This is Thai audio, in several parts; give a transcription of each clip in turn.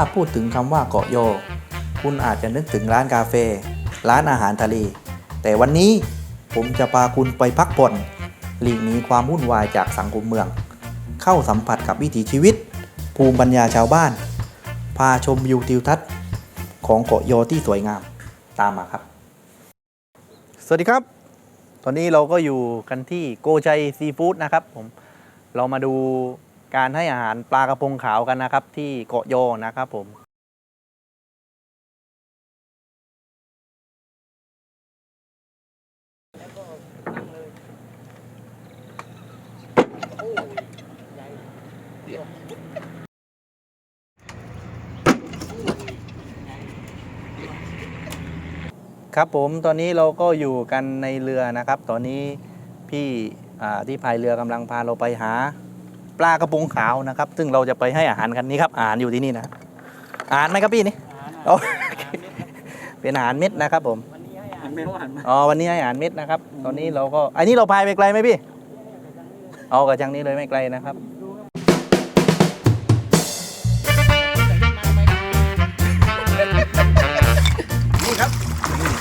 ถ้าพูดถึงคำว่าเกาะโย คุณอาจจะนึกถึงร้านกาแฟ ร้านอาหารทะเล แต่วันนี้ผมจะพาคุณไปพักผ่อนหลีกหนีความวุ่นวายจากสังคมเมือง เข้าสัมผัสกับวิถีชีวิต ภูมิปัญญาชาวบ้าน พาชมวิวทิวทัศน์ ของเกาะโยที่สวยงาม ตามมาครับ สวัสดีครับ ตอนนี้เราก็อยู่กันที่โกชัยซีฟู้ดนะครับผม เรามาดู การให้อาหารปลากระพงขาวกันนะครับ ที่เกาะโยนะครับผมครับผมตอนนี้เราก็อยู่กันในเรือนะครับ ตอนนี้พี่ที่พายเรือกำลังพาเราไปหา ปลากระพงขาวนะครับ ซึ่งเราจะไปให้อาหารกันนี้ครับอาหารอยู่ที่นี่นะอาหารไหมครับพี่นี่โอเคเป็นอาหารเม็ดนะครับผมหันไม่ว่าหันมาอ๋อวันนี้ให้อาหารเม็ดนะครับ ตอนนี้เราก็อันนี้เราพายไปไกลไหมพี่เอากระชังนี้เลยไม่ไกลนะครับ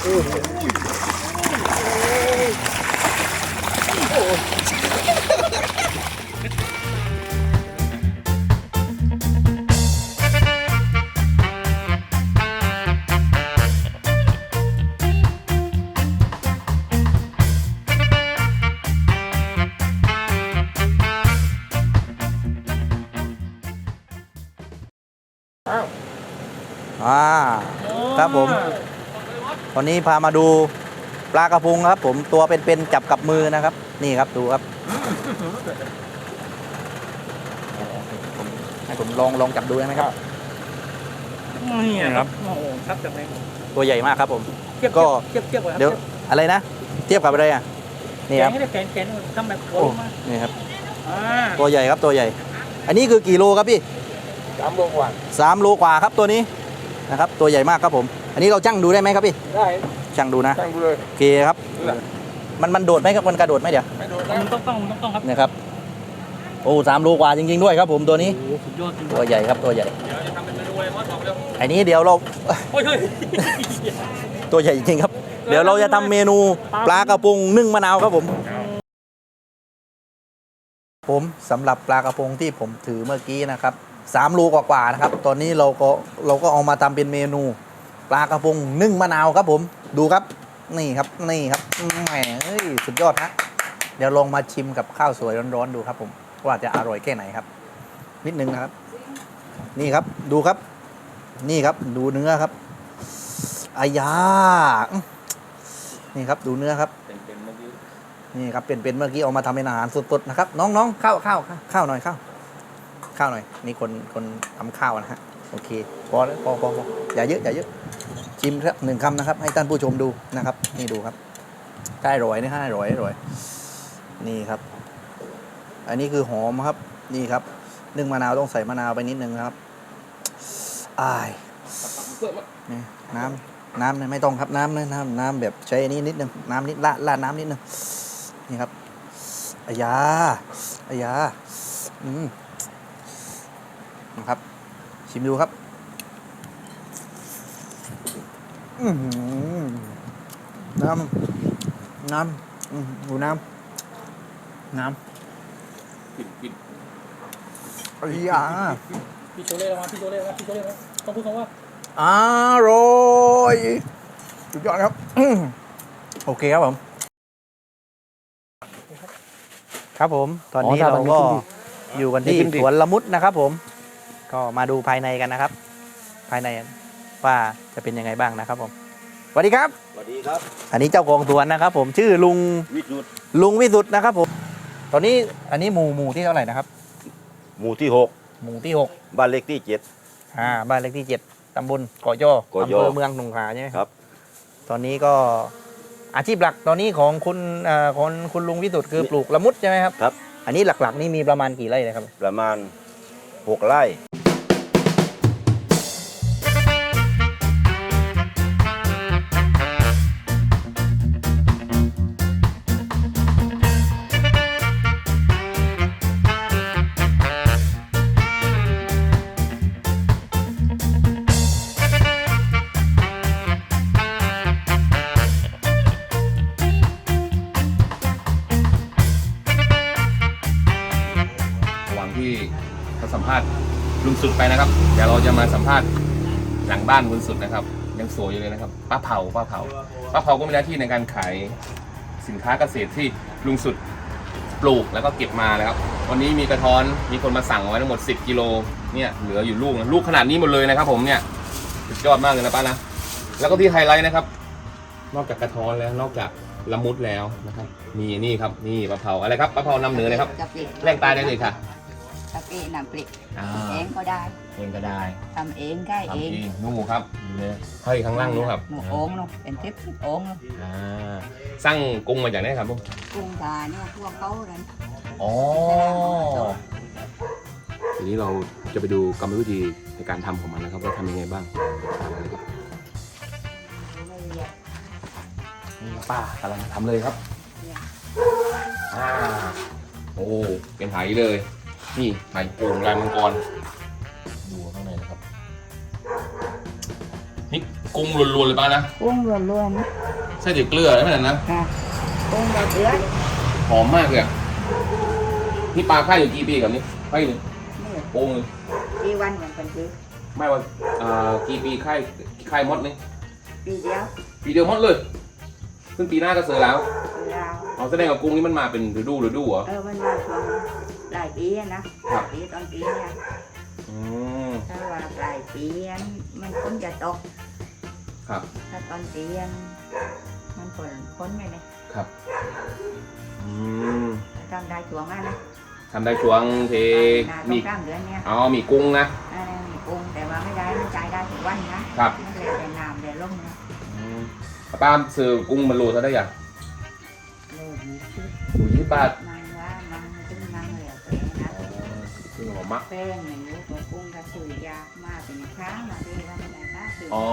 อ่า วันนี้พามาดูปลากระพงครับ ผมตัวเป็นๆจับกับมือนะครับ นี่ครับดูครับผมให้ผมลองลองจับดูได้ไหมครับ นี่ครับ โอ้โหครับจากไหนตัวใหญ่มากครับผม เทียบก็ เทียบเทียบก่อนครับเดี๋ยวอะไรนะ เทียบกับอะไรอะนี่แขคนรับให้ได้แขนแขนทำแบบโค้โอ้งมานี่ครับ อ่าตัวใหญ่ครับตัวใหญ่ อันนี้คือกี่โลครับพี่สามโลกว่าสามโลกว่าครับตัวนี้นะครับ ตัวใหญ่มากครับผม อันนี้เราชั่งดูได้ไหมครับพี่ได้ชั่งดูนะตั้งดูเลยโอเคครับ มันมันโดดไหมครับมันกระโดดไหมเดี๋ยวไม่โดนมันต้องต้องต้องต้องครับเนี่ยครับโอ้สามโลกว่าจริง ๆ ด้วยครับผมตัวนี้ โอ้โหสุดยอดจริงตัวใหญ่ครับตัวใหญ่เดี๋ยวจะทำเป็นเมนูอะไรมอสบอกเร็วอันนี้เดี๋ยวเรา โอ้ยเฮ้ย ตัวใหญ่จริงๆครับ เดี๋ยวเราจะทำเมนูปลากระพงนึ่งมะนาวครับผม ผมสำหรับปลากระพงที่ผมถือเมื่อกี้นะครับสามโลกว่าๆนะครับ ตอนนี้เราก็เราก็เอามาทำเป็นเมนู ปลากระพงนึ่งมะนาวครับผมดูครับนี่ครับนี่ครับแหมสุดยอดฮะเดี๋ยวลองมาชิมกับข้าวสวยร้อนๆดูครับผมว่าจะอร่อยแค่ไหนครับ นิดนึงนะครับ นี่ครับดูครับ นี่ครับดูเนื้อครับอายานี่ครับดูเนื้อครับเป็นๆเมื่อกี้นี่ครับเป็นเป็นเมื่อกี้เอามาทำเป็นอาหารสดๆนะครับ น้องๆข้าวข้าวข้าวข้าวหน่อยข้าวข้าวหน่อย นี่คนคนทำข้าวนะฮะโอเคพอแล้วพอพอพออย่าเยอะอย่าเยอะ ชิมครับหนึ่งคำนะครับ ให้ท่านผู้ชมดูนะครับ นี่ดูครับได้ร่อยนะฮะอร่อยร่อยนี่ครับ อันนี้คือหอมครับนี่ครับนึ่งมะนาวต้องใส่มะนาวไปนิดนึงนะครับอายเพื่อว่านี่น้ำน้ำเนี่ยไม่ต้องครับน้ำนะน้ำน้ำแบบใช้อันนี้นิดนึงน้ำนิดละละน้ำนิดนึงนี่ครับอายาอายาอืมนะครับ ชิมดูครับอื้อหือ น้ำ น้ำอื้อหือดูน้ำ น้ปิดปิดำอายาพี่โชเล่มาพี่โชเล่มาพี่โชเล่มาต้องพูดคำว่าอร่อยสุดยอดครับ โอเคครับผม ครับผม ตอนนี้อ๋อถ้าเราตอนนี้ก็ขึ้นดิอยู่กันที่นี่ขึ้นดิสวนละมุดนะครับผม ก็มาดูภายในกันนะครับ ภายใน ว่าจะเป็นยังไงบ้างนะครับผมสวัสดีครับ สวัสดีครับอันนี้เจ้าของสวนนะครับ ผมชื่อลุงวิสุทธ์ลุงวิสุทธ์นะครับผม ตอนนี้อันนี้หมู่หมู่ที่เท่าไหร่นะครับ หมู่ที่หมู่ที่หก6บ้านเลขที่อ่าบ้านเลขที่เจ็ดตำบลเกาะย่อเกาะอำย่อเภอเมืองสงขลาใช่ไหม7ครับ ตอนนี้ก็อาชีพหลักตอนนี้ของคุณเอ่อของคุณลุงวิสุทธ์คือปลูกละมุดใช่ไหมครับ ครับ อันนี้หลักๆนี่มีประมาณกี่ไร่นะครับ ประมาณ6ไร่ ภาษณ์หลังบ้านลุงสุดนะครับ ยังสวยอยู่เลยนะครับป้าเผาป้าเผาป้าเผาก็มีหน้าที่ในการขายสินค้าเกษตรที่ลุงสุดปลูกแล้วก็เก็บมานะครับ วันนี้มีกระท้อนมีคนมาสั่งเอาไว้ทั้งหมด 10 กิโลเนี่ยเหลืออยู่ลูกนะลูกขนาดนี้หมดเลยนะครับ ผมเนี่ยสุดยอดมากเลยนะป้านะแล้วก็ที่ไฮไลท์นะครับ นอกจากกระท้อนแล้วนอกจากละมุดแล้วนะครับ มีนี่ครับนี่ปลาเผาอะไรครับปลาเผานำเหนือเลยครับแรงตายได้เลยค่ะะปิน้ำพริกอ่าเองก็ได้เองก็ได้ทำเองได้เอทำงเองนู่นครับเนี่ยห้อยข้างล่างนู้นครับหนูโอ่งหนูเป็นทิปทิปโอ่งหนูอ่าสร้างกรุงมาจากไหนครับผมกุ้งทาเนี่ยพวกเขาเลยอ๋อทีนี้เราจะไปดูกรรมวิธีในการทำของมันนะครับว่าทำยังไงบ้างตามมาเลยครับไม่เรียกนี่ป้ากำลังทำเลยครับ อ่าโอ้เป็นไหเลย นี่ไหโป่งลายมังกร ดูข้างในนะครับ นี่กุ้งล้วนๆเลยป้านะ กุ้งล้วนๆนะใส่แต่เกลือได้ไหมนะค่ะกุ้งแบบเดือดหอมมากเลยอะนี่ปลาค่ายอยู่กี่ปีกับนี่ค่ายหนึ่งนี่โป่งหนึ่งปีวันอย่างเป็นคือไม่ว่าอ่ากี่ปีค่ายค่ายมดนี่ปีเดียวปีเดียวมดเลย ซึ่งปีหน้าก็เสือแล้ว คือเราเอาแสดงกับกุ้งนี่มันมาเป็นฤดูฤดูเหรอ เออมันมาช่วง หลายปีอะนะครับปีตอนปีเนี่ยอืมถ้าว่าหลายปีอันมันคนจะตกครับ ถ้าตอนปีอันมันฝนพ้นไปเลยครับอืมทำได้ช่วงนั้นนะทำได้ช่วงเทนาตรมีงกลางเดือนเนี่ยอ๋อมีกุ้งนะอันนั้นมีกุ้งแต่ว่าไม่ได้มันจ่ายได้ทุกวันนะครับ มันเลยแต่น้ำแต่ลมนะอืมป้าซื้อกุ้งมันโลเท่าได้ยังโลกมีชื่อดูยี่สิบบาท ซึ่งหอมมากแป้งอย่างนี้ตัวกุ้งก็คือยากมากเป็นครั้งมาดีแล้วไม่ได้มากคืออ๋อ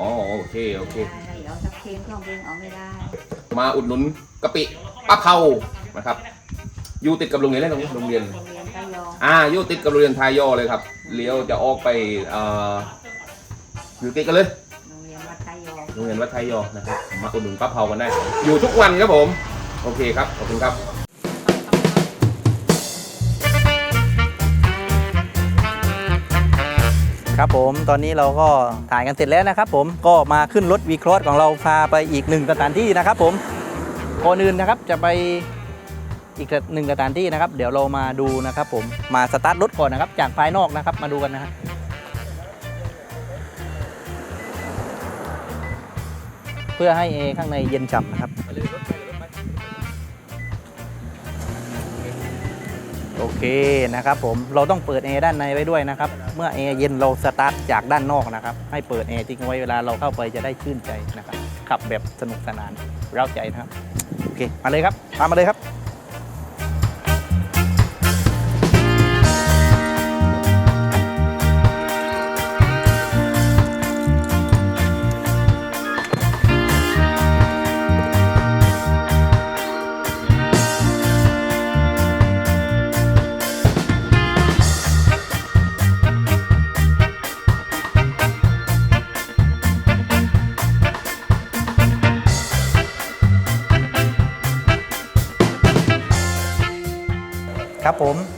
อ๋อโอเคโอเคไม่ได้เอาสักเค็มข้องเองเอาไม่ได้ มาอุดหนุนกะปิป้าเผานะครับอยู่ติดกับโรงเรียนอะไรตรงนี้โรงเรียนโรงเรียนก็ยออ่าอยู่ติดกับโรงเรียนทายอเลยครับเลี้ยวจะออกไปเอ่ออยู่ติดกันเลยโรงเรียนวัดไทยยอโรงเรียนวัดไทยยอนะครับมาอุดหนุนป้าเผากันได้ อยู่ทุกวันครับผม โอเคครับ ขอบคุณครับ ครับผมตอนนี้เราก็ถ่ายกันเสร็จแล้วนะครับผมก็มาขึ้นรถวีครอสของเราพาไปอีกหนึ่งสถานที่นะครับผมก่อนอื่นนะครับจะไปอีกหนึ่งสถานที่นะครับ เดี๋ยวเรามาดูนะครับผมมาสตาร์ทรถก่อนนะครับ จากภายนอกนะครับมาดูกันนะฮะเพื่อให้เอข้างในเย็นฉ่ำนะครับ โอเคนะครับผมเราต้องเปิดแอร์ด้านในไว้ด้วยนะครับเมื่อแอร์เย็นเราสตาร์ทจากด้านนอกนะครับให้เปิดแอร์ทิ้งไว้เวลาเราเข้าไปจะได้ชื่นใจนะครับขับแบบสนุกสนานเร้าใจนะครับโอเคมาเลยครับตามมาเลยครับ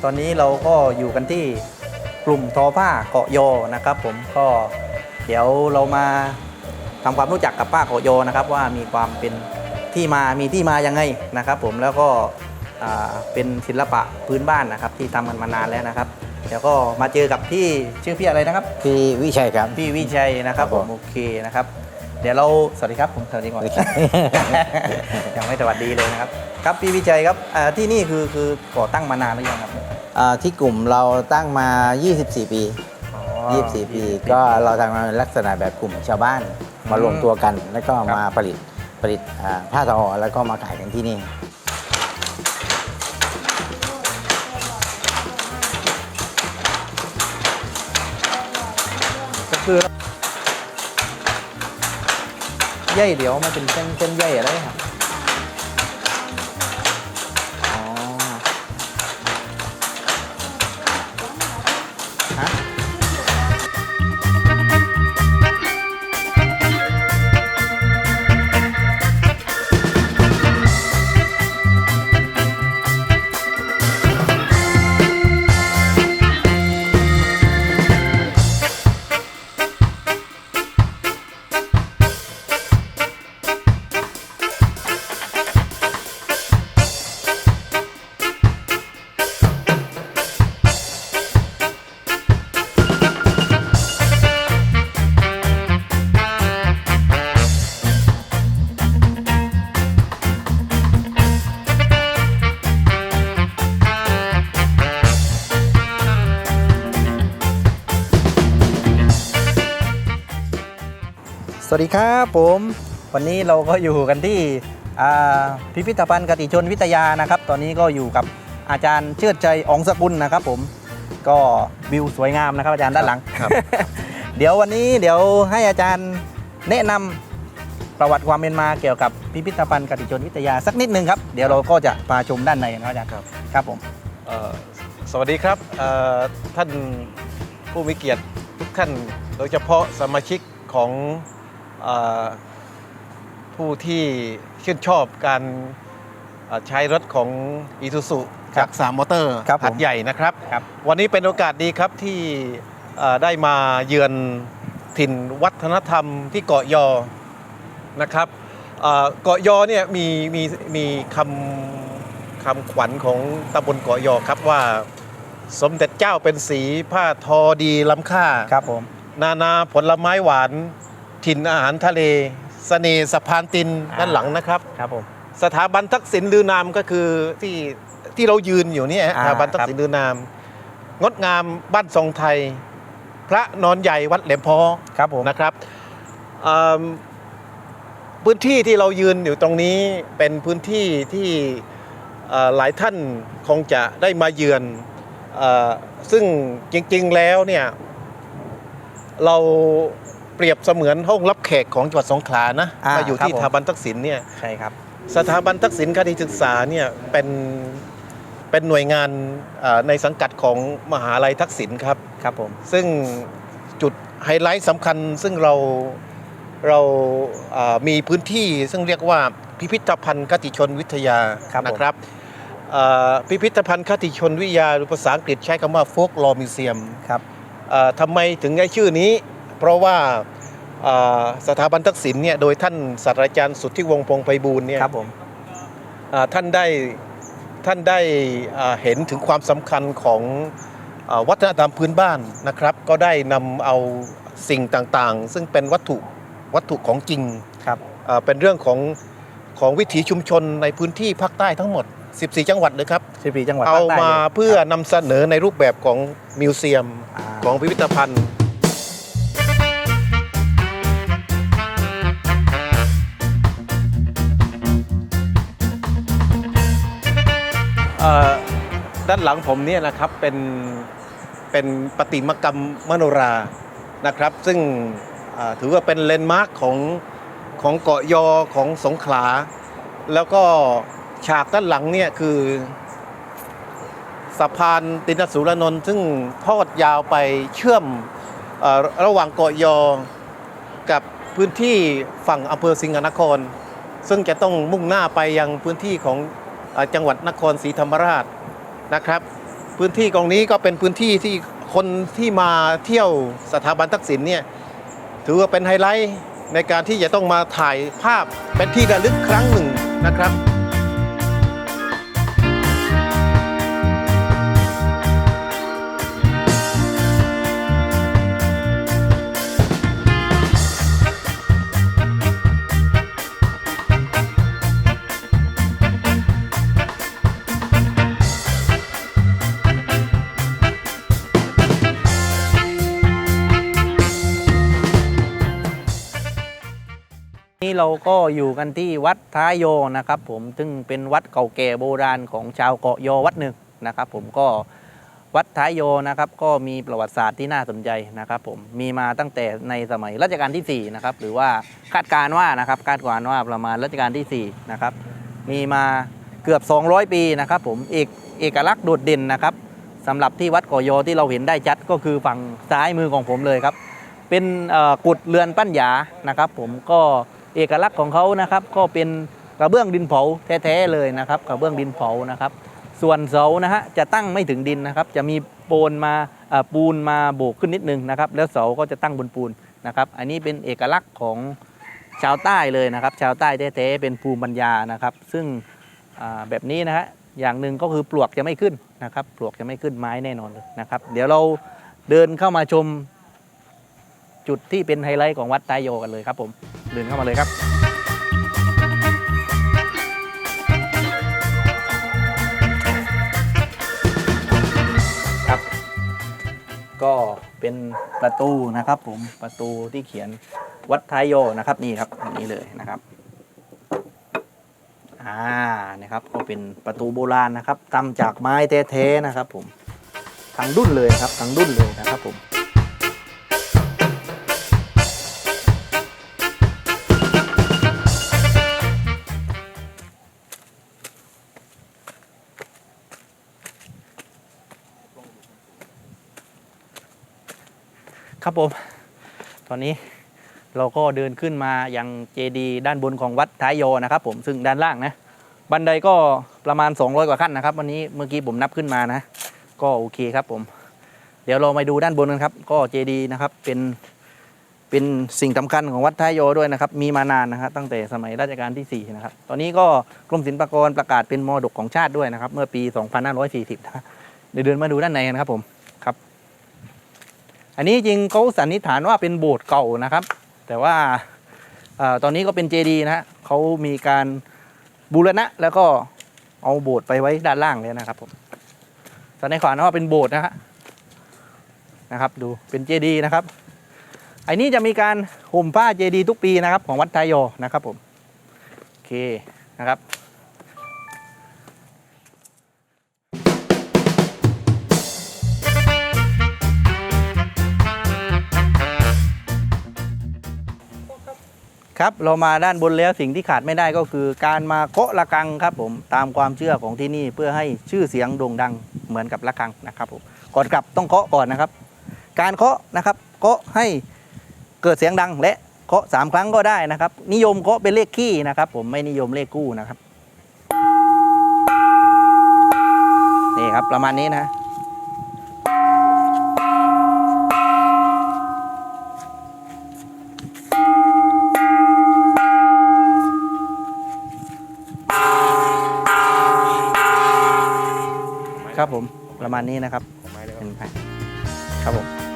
ตอนนี้เราก็อยู่กันที่กลุ่มทอผ้าเกาะโยนะครับ ผมก็เดี๋ยวเรามาทำความรู้จักกับป้าเกาะโยนะครับ ว่ามีความเป็นที่มามีที่มายังไงนะครับ ผมแล้วก็อ่าเป็นศิลปะพื้นบ้านนะครับ ที่ทำกันมานานแล้วนะครับ เดี๋ยวก็มาเจอกับพี่ชื่อพี่อะไรนะครับ พี่วิชัยครับพี่วิชัยนะครับครับผผมมโอเคนะครับ เดี๋ยวเราสวัสดีครับผมสวัสดีก่อนยังไม่สวัสดีเลยนะครับครับพี่วิชัยครับอ่าที่นี่คือคือก่อตั้งมานานหรือยังครับอ่าที่กลุ่มเราตั้งมา 24 ปีอ๋อ24 ปี ก็เราทำมาเป็นลักษณะแบบกลุ่มชาวบ้านมารวมตัวกัน แล้วก็มาผลิตผลิตอ่าผ้าทอแล้วก็มาขายกันที่นี่ ใยเดี๋ยวมาเป็นเส้นเส้นใยอะไรครับ สวัสดีครับผม วันนี้เราก็อยู่กันที่อ่าพิพิธภัณฑ์กติชนวิทยานะครับ ตอนนี้ก็อยู่กับอาจารย์เชิดใจอองสกุลนะครับผมก็วิวสวยงามนะครับอาจารย์ด้านหลังครับเดี๋ยววันนี้เดี๋ยวให้อาจารย์แนะนำประวัติความเป็นมาเกี่ยวกับพิพิธภัณฑ์กติชนวิทยาสักนิดนึงครับ เดี๋ยวเราก็จะพาชมด้านในนะครับอาจารย์ครับครับผมเอ่อสวัสดีครับเอ่อท่านผู้มีเกียรติทุกท่าน โดยเฉพาะสมาชิกของเออ ผู้ที่ชื่นชอบการเอ่อใช้รถของอีซูซุครัจาบกสามมอเตอร์ครับผมหัดใหญ่นะครับครับ วันนี้เป็นโอกาสดีครับที่เอ่อได้มาเยือนถิ่นวัฒนธรรมที่เกาะยอนะครับเอ่อเกาะยอเนี่ยมีมีมีคำคำขวัญของตำบลเกาะยอครับว่าสมเด็จเจ้าเป็นสีผ้าทอดีล้ำค่าครับผมนานาผลไม้หวาน ถิ่นอาหารทะเลสเสน่ห์สะพานตินอ่าด้านหลังนะครับ ครับผมสถาบันทักษิณลือนามก็คือที่ที่เรายืนอยู่เนี่ยฮะอ่าสถาบันทักษิณลือนาม งดงามบ้านทรงไทย พระนอนใหญ่วัดแหลมพอครับผมนะครับเอิ่มพื้นที่ที่เรายืนอยู่ตรงนี้เป็นพื้นที่ที่เอ่อหลายท่านคงจะได้มาเยือนเออซึ่งจริงๆแล้วเนี่ยเราเปรียบเสมือนห้องรับแขกของจังหวัดสงขลานะอ่ามาอยู่ที่ครับผมสถาบันทักษิณเนี่ยใช่ครับ สถาบันทักษิณคดีศึกษาเนี่ยเป็นเป็นหน่วยงานเอ่อในสังกัดของมหาลัยทักษิณครับ ครับผม ซึ่งจุดไฮไลท์สำคัญซึ่งเราเราเอ่อมีพื้นที่ซึ่งเรียกว่าพิพิธภัณฑ์คติชนวิทยาครับผม นะครับเอ่อพิพิธภัณฑ์คติชนวิทยาหรือภาษาอังกฤษใช้คำว่า folk law museum ครับ เอ่อทำไมถึงได้ชื่อนี้ เพราะว่าเอ่อสถาบันทักษิณเนี่ยโดยท่านศาสตราจารย์สุทธิวงศ์พงษ์ไพบูลย์เนี่ยครับผมอ่าท่านได้ท่านได้อ่าเห็นถึงความสำคัญของอาวัฒนธรรมพื้นบ้านนะครับ ก็ได้นำเอาสิ่งต่างๆ ซึ่งเป็นวัตถุวัตถุของจริงครับอ่าเป็นเรื่องของของวิถีชุมชนในพื้นที่ภาคใต้ทั้งหมด 14 จังหวัดเลยครับสิบปีจังหวัดเอาภคใต้มาลยเพื่อนำเสนอในรูปแบบของมิวเซียมอ่าของพิพิธภัณฑ์ ด้านหลังผมเนี่ยนะครับเป็นเป็นประติมากรรมมโนรานะครับ ซึ่งถือว่าเป็นเลนด์มาร์คของของเกาะยอของสงขลา แล้วก็ฉากด้านหลังเนี่ยคือสะพานตินสุรนนท์ซึ่งทอดยาวไปเชื่อมอระหว่างเกาะยอ กับพื้นที่ฝั่งอำเภอสิงห์นคร ซึ่งจะต้องมุ่งหน้าไปยังพื้นที่ของ จังหวัดนครศรีธรรมราชนะครับ พื้นที่ตรงนี้ก็เป็นพื้นที่ที่คนที่มาเที่ยวสถาบันทักษิณเนี่ยถือว่าเป็นไฮไลท์ในการที่จะต้องมาถ่ายภาพเป็นที่ระลึกครั้งหนึ่งนะครับ เราก็อยู่กันที่วัดท้ายโยนะครับ ผมซึ่งเป็นวัดเก่าแก่โบราณของชาวเกาะยอวัดหนึ่งนะครับ ผมก็วัดท้ายโยนะครับก็มีประวัติศาสตร์ที่น่าสนใจนะครับผมมีมาตั้งแต่ในสมัยรัชกาลที่4นะครับหรือว่าคาดการณ์ว่านะครับคาดการณ์ว่าประมาณรัชกาลที่4นะครับมีมาเกือบ 200 ปีนะครับผมเอกเอกลักษณ์โดดเด่นนะครับสำหรับที่วัดเกาะยอที่เราเห็นได้ชัดก็คือฝั่งซ้ายมือของผมเลยครับ เป็นกุดเรือนปั้นหยานะครับ ผมก็ เอกลักษณ์ของเขานะครับก็เป็นกระเบื้องดินเผาแท้ๆเลยนะครับกระเบื้องดินเผานะครับ ส่วนเสานะฮะจะตั้งไม่ถึงดินนะครับ จะมีโปนมาปูนมาโบกขึ้นนิดนึงนะครับ แล้วเสาก็จะตั้งบนปูนนะครับ อันนี้เป็นเอกลักษณ์ของชาวใต้เลยนะครับ ชาวใต้แท้ๆเป็นภูมิปัญญานะครับ ซึ่งแบบนี้นะฮะอย่างหนึ่งก็คือปลวกจะไม่ขึ้นนะครับ ปลวกจะไม่ขึ้นไม้แน่นอนนะครับ เดี๋ยวเราเดินเข้ามาชมจุดที่เป็นไฮไลท์ของวัดตายโยกันเลยครับผม เดินเข้ามาเลยครับ ครับ ก็เป็นประตูนะครับ ผมประตูที่เขียนวัดท้ายโยนะครับนี่ครับอันนี้เลยนะครับอ่านะครับก็เป็นประตูโบราณนะครับทำจากไม้แท้ๆนะครับ ผมทั้งดุ้นเลยครับทั้งดุ้นเลยนะครับผม ผม ตอนนี้เราก็เดินขึ้นมายังเจดีด้านบนของวัดท้ายโยนะครับผมซึ่งด้านล่างนะบันไดก็ประมาณ 200 กว่าขั้นนะครับ วันนี้เมื่อกี้ผมนับขึ้นมานะ ก็โอเคครับผม เดี๋ยวเรามาดูด้านบนกันครับ ก็เจดีนะครับเป็นเป็นสิ่งสำคัญของวัดท้ายโยด้วยนะครับ มีมานานนะครับตั้งแต่สมัยรัชกาลที่4นะครับ ตอนนี้ก็กรมศิลปากรประกาศเป็นมรดกของชาติด้วยนะครับ เมื่อปี 2540นะเดี๋ยวเดินมาดูด้านในกันครับผม อันนี้จริงเขาสันนิษฐานว่าเป็นโบสถ์เก่านะครับ แต่ว่าอตอนนี้ก็เป็นเจดีย์นะฮะเขามีการบูรณะแล้วก็เอาโบสถ์ไปไว้ด้านล่างเลยนะครับผมสันนิษฐานว่าเป็นโบสถ์นะฮะนะครับดูเป็นเจดีย์นะครับไอ้นี้จะมีการห่มผ้าเจดีย์ทุกปีนะครับของวัดทายโยนะครับผมโอเคนะครับ ครับเรามาด้านบนแล้วสิ่งที่ขาดไม่ได้ก็คือ การมาเคาะระฆังครับผมตามความเชื่อของที่นี่เพื่อให้ชื่อเสียงโด่งดังเหมือนกับระฆังนะครับผมก่อนกลับต้องเคาะก่อนนะครับ การเคาะนะครับเคาะให้เกิดเสียงดังและเคาะสามครั้งก็ได้นะครับ นิยมเคาะเป็นเลขขี้นะครับ ผมไม่นิยมเลขกู้นะครับนี่ครับประมาณนี้นะ ครับผม ประมาณนี้นะครับของไม้เลยครับ เป็นไปครับผม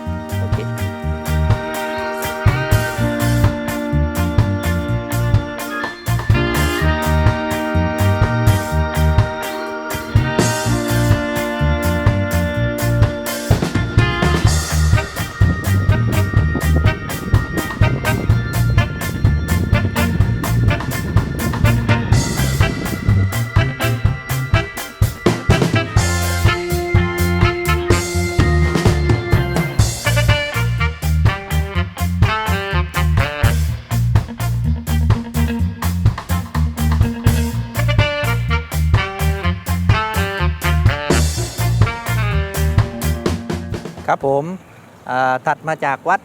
ผมถัดมาจากวัด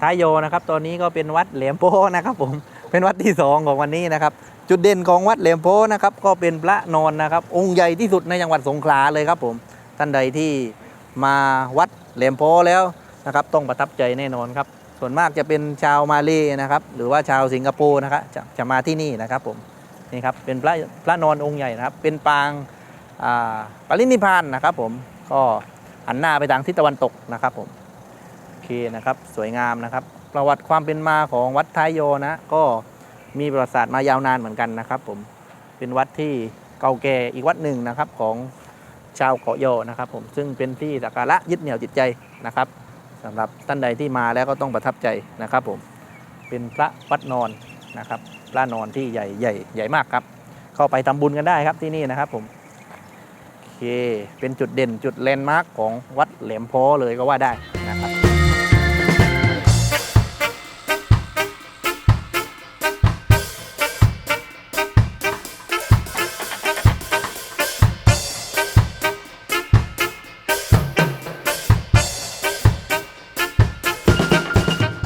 ท้ายโยนะครับ ตอนนี้ก็เป็นวัดเหลียมโพนะครับผมเป็นวัดที่สองของวันนี้นะครับ จุดเด่นของวัดเหลียมโพนะครับ ก็เป็นพระนอนนะครับ องค์ใหญ่ที่สุดในจังหวัดสงขลาเลยครับผมท่านใดที่มาวัดเหลียมโพแล้วนะครับ ต้องประทับใจแน่นอนครับ ส่วนมากจะเป็นชาวมาเลนะครับ หรือว่าชาวสิงคโปร์นะครับจะจะมาที่นี่นะครับผมนี่ครับเป็นพระพระนอนองค์ใหญ่นะครับ เป็นปางปรินิพานนะครับ ผมก็ หันหน้าไปทางทิศตะวันตกนะครับผมโอเคนะครับสวยงามนะครับ ประวัติความเป็นมาของวัดท้ายโยนะก็มีประวัติศาสตร์มายาวนานเหมือนกันนะครับ ผมเป็นวัดที่เก่าแก่อีกวัดหนึ่งนะครับของชาวเกาะโยนะครับ ผมซึ่งเป็นที่สักการะยึดเหนี่ยวจิตใจนะครับสำหรับท่านใดที่มาแล้วก็ต้องประทับใจนะครับ ผมเป็นพระวัดนอนนะครับพระนอนที่ใหญ่ใหญ่ใหญ่มากครับ เข้าไปทำบุญกันได้ครับที่นี่นะครับผม เค เป็นจุดเด่นจุดแลนด์มาร์คของวัดแหลมโพเลยก็ว่าได้นะครับ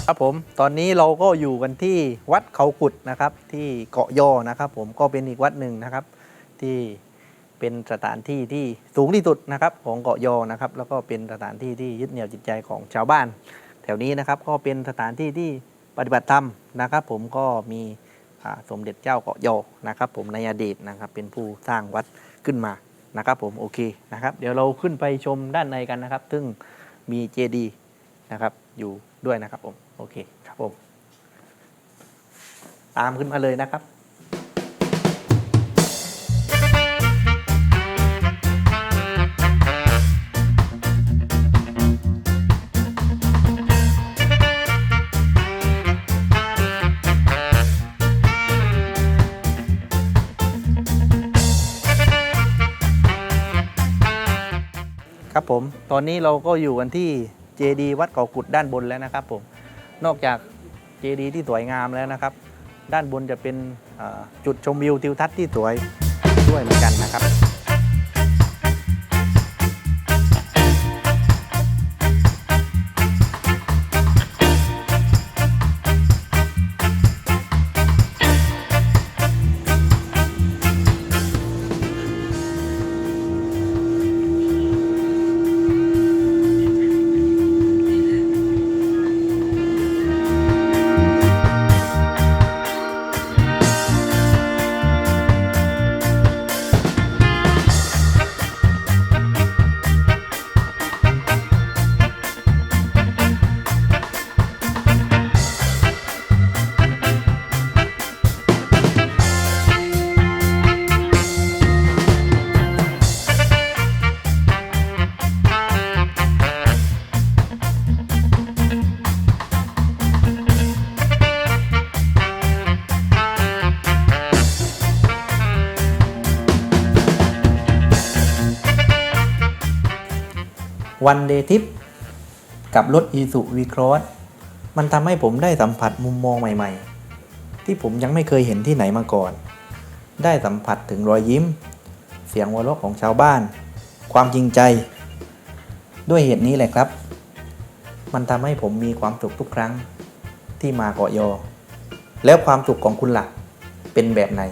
ครับผมตอนนี้เราก็อยู่กันที่วัดเขากุดนะครับ ที่เกาะยอนะครับ ผมก็เป็นอีกวัดหนึ่งนะครับ ที่ เป็นสถานที่ที่สูงที่สุดนะครับของเกาะยอนะครับ แล้วก็เป็นสถานที่ที่ยึดเหนี่ยวจิตใจของชาวบ้าน แถวนี้นะครับก็เป็นสถานที่ที่ปฏิบัติธรรมนะครับ ผมก็มีสมเด็จเจ้าเกาะยอนะครับ ผมในอดีตนะครับเป็นผู้สร้างวัดขึ้นมานะครับ ผมโอเคนะครับ เดี๋ยวเราขึ้นไปชมด้านในกันนะครับ ซึ่งมีเจดีนะครับอยู่ด้วยนะครับผมโอเคครับผมตามขึ้นมาเลยนะครับ ครับผมตอนนี้เราก็อยู่กันที่เจดีวัดเกาะกุดด้านบนแล้วนะครับผมนอกจากเจดีที่สวยงามแล้วนะครับ ด้านบนจะเป็นจุดชมวิวทิวทัศน์ที่สวยด้วยเหมือนกันนะครับ วันเดทิปกับรถอีสุวีครอสมันทำให้ผมได้สัมผัสมุมมองใหม่ ๆ ที่ผมยังไม่เคยเห็นที่ไหนมาก่อน ได้สัมผัสถึงรอยยิ้ม เสียงหัวเราะของชาวบ้าน ความจริงใจ ด้วยเหตุนี้แหละครับ มันทำให้ผมมีความสุขทุกครั้งที่มาเกาะยอ แล้วความสุขของคุณล่ะเป็นแบบไหน